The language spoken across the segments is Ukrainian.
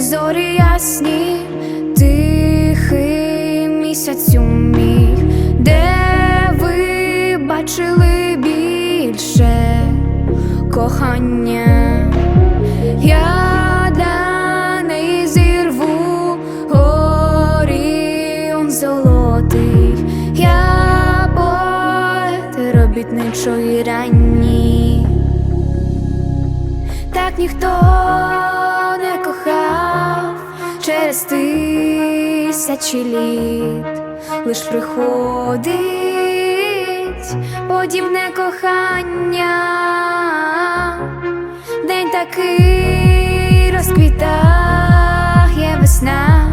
Зорі ясні, тихий місяцю мій, де ви бачили більше кохання, я для неї зірву горіон золотий, я поет робітничої ранні. Так ніхто через тисячі літ, лиш приходить подібне кохання, день такий розквітає весна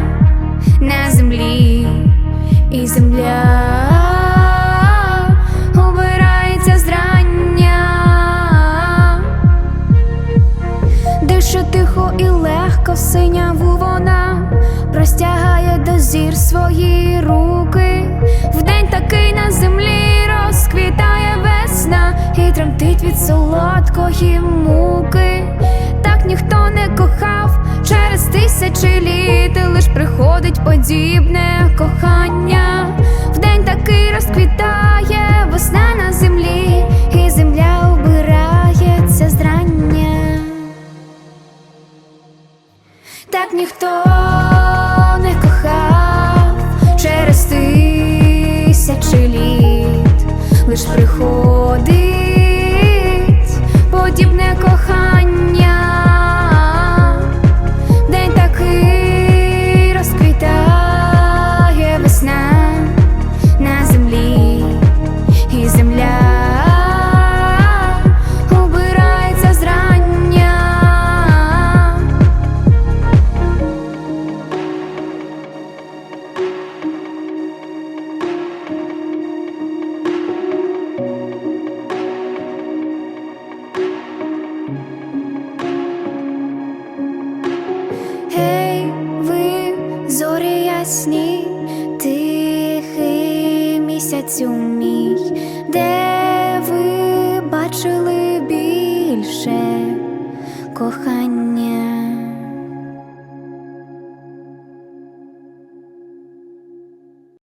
на землі, і земля. Дише тихо і легко синяву вона простягає до зір свої руки. Вдень такий на землі розквітає весна і тремтить від солодкої муки. Так ніхто не кохав через тисячі літ, лиш приходить подібне кохання. Так ніхто ясні, тихий місяцю мій, де ви бачили більше кохання.